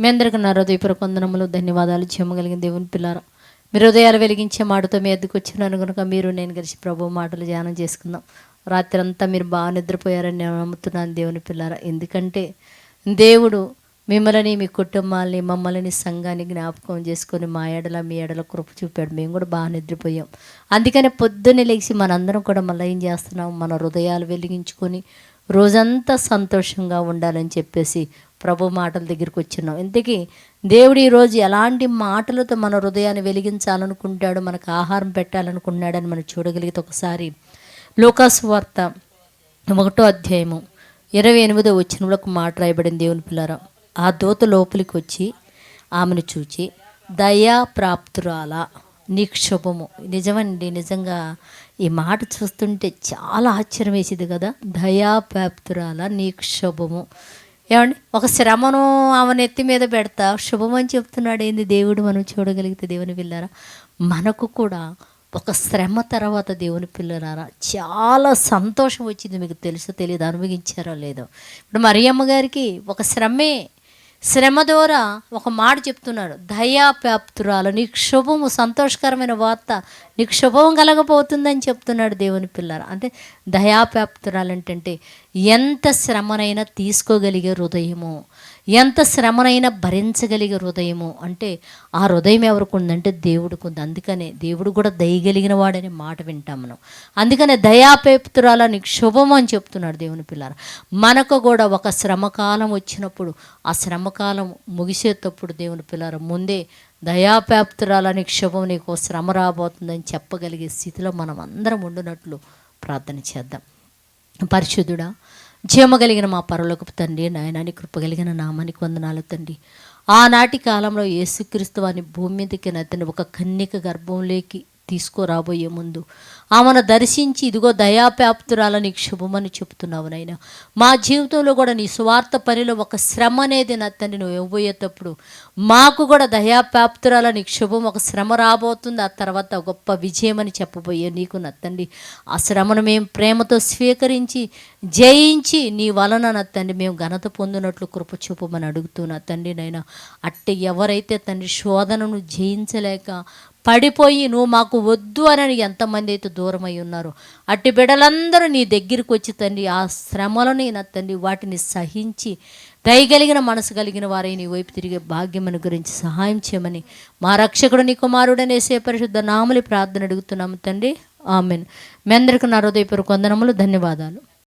మీ అందరికీ నా హృదయపూర్వక వందనములు ధన్యవాదాలు. చెమ్మగలిగిన దేవుని పిల్లారా మీరు హృదయాలు వెలిగించే మాటతో మీ ఎద్దుకు వచ్చినాను కనుక మీరు నేను కలిసి ప్రభు మాటలు ధ్యానం చేసుకుందాం. రాత్రి అంతా మీరు బాగా నిద్రపోయారని నేను నమ్ముతున్నాను దేవుని పిల్లారా. ఎందుకంటే దేవుడు మిమ్మల్ని మీ కుటుంబాలని మమ్మల్ని సంఘాన్ని జ్ఞాపకం చేసుకొని మా ఏడల మీ ఏడల కృప చూపాడు. మేము కూడా బాగా నిద్రపోయాం. అందుకనే పొద్దున్నే లేచి మనందరం కూడా మళ్ళీ ఏం చేస్తున్నాం? మన హృదయాలు వెలిగించుకొని రోజంతా సంతోషంగా ఉండాలని చెప్పేసి ప్రభు మాటల దగ్గరికి వచ్చినాం. ఇంతకీ దేవుడు ఈరోజు ఎలాంటి మాటలతో మన హృదయాన్ని వెలిగించాలనుకుంటాడు మనకు ఆహారం పెట్టాలనుకున్నాడని మనం చూడగలిగితే ఒకసారి లోకాసు వార్త ఒకటో అధ్యాయము ఇరవై ఎనిమిదో వచ్చినప్పుడు ఒక మాట రాయబడింది దేవుని పిల్లరా ఆ దూత లోపలికి వచ్చి ఆమెను చూచి దయా ప్రాప్తురాల నీకు శుభము నిజమండి నిజంగా ఈ మాట చూస్తుంటే చాలా ఆశ్చర్యం వేసేది కదా. దయా ప్రాప్తురాల నీకు శుభము ఏమండి? ఒక శ్రమను ఆమె నెత్తి మీద పెడతా శుభమని చెప్తున్నాడు. ఏంది? దేవుడు మనం చూడగలిగితే దేవుని పిల్లరా? మనకు కూడా ఒక శ్రమ తర్వాత దేవుని పిల్లలారా? చాలా సంతోషం వచ్చింది మీకు తెలుసో తెలియదు అనుభవించారో లేదో. ఇప్పుడు మరియమ్మ గారికి ఒక శ్రమే శ్రమ ద్వారా ఒక మాట చెప్తున్నాడు. దయాప్యాప్తురాలు నీకు శుభము సంతోషకరమైన వార్త నీకు శుభం కలగబోతుందని చెప్తున్నాడు దేవుని పిల్లలు. అంటే దయాప్యాప్తురాలు ఏంటంటే ఎంత శ్రమనైనా తీసుకోగలిగే హృదయము. ఎంత శ్రమనైనా భరించగలిగే హృదయము అంటే ఆ హృదయం ఎవరికి ఉందంటే దేవుడికి ఉంది. అందుకనే దేవుడు కూడా దయగలిగిన వాడనే మాట వింటాం మనం. అందుకనే దయాపేపుతురాల నీకు శుభం అని చెప్తున్నాడు దేవుని పిల్లలు. మనకు కూడా ఒక శ్రమకాలం వచ్చినప్పుడు ఆ శ్రమకాలం ముగిసేటప్పుడు దేవుని పిల్లలు ముందే దయాపేప్తురాలని క్షుభం నీకు శ్రమ రాబోతుందని చెప్పగలిగే స్థితిలో మనం అందరం ఉండునట్లు ప్రార్థన చేద్దాం. పరిశుద్ధుడా జీమ కలిగిన మా పరలోకపు తండ్రి నాయనాని కృప కలిగిన నామానికి వందనాలు తండ్రి. ఆనాటి కాలంలో యేసుక్రీస్తు వారిని భూమి మీదకి నతని ఒక కన్యక గర్భంలోకి తీసుకురాబోయే ముందు. ఆమెను దర్శించి ఇదిగో దయాప్యాప్తురాల నీకు శుభమని చెప్తున్నావు నాయన. మా జీవితంలో కూడా నీ స్వార్థ పనిలో ఒక శ్రమ అనేది నా తండ్రి నువ్వు ఇవ్వబోయేటప్పుడు మాకు కూడా దయాప్యాప్తురాల నీకు శుభం ఒక శ్రమ రాబోతుంది. ఆ తర్వాత గొప్ప విజయం అని చెప్పబోయే నీకు నా తండ్రి. ఆ శ్రమను మేము ప్రేమతో స్వీకరించి జయించి నీ వలన నా తండ్రి మేము ఘనత పొందినట్లు కృప చూపమని అడుగుతున్నా తండ్రి నైనా అట్టే ఎవరైతే తండ్రి శోధనను జయించలేక పడిపోయి నువ్వు మాకు వద్దు అని ఎంతమంది అయితే దూరమై ఉన్నారో. అట్టి బిడ్డలందరూ నీ దగ్గరికి వచ్చి తండ్రి ఆ శ్రమలను నా తండ్రి? వాటిని సహించి దయగలిగిన మనసు కలిగిన వారై నీ వైపు తిరిగే భాగ్యమని గురించి సహాయం చేయమని మా రక్షకుడు నీ కుమారుడనే సే పరిశుద్ధ నామలి ప్రార్థన అడుగుతున్నాము తండ్రి. ఆమెన్. మీ అందరికీ నా హృదయపూర్వక వందనములు ధన్యవాదాలు.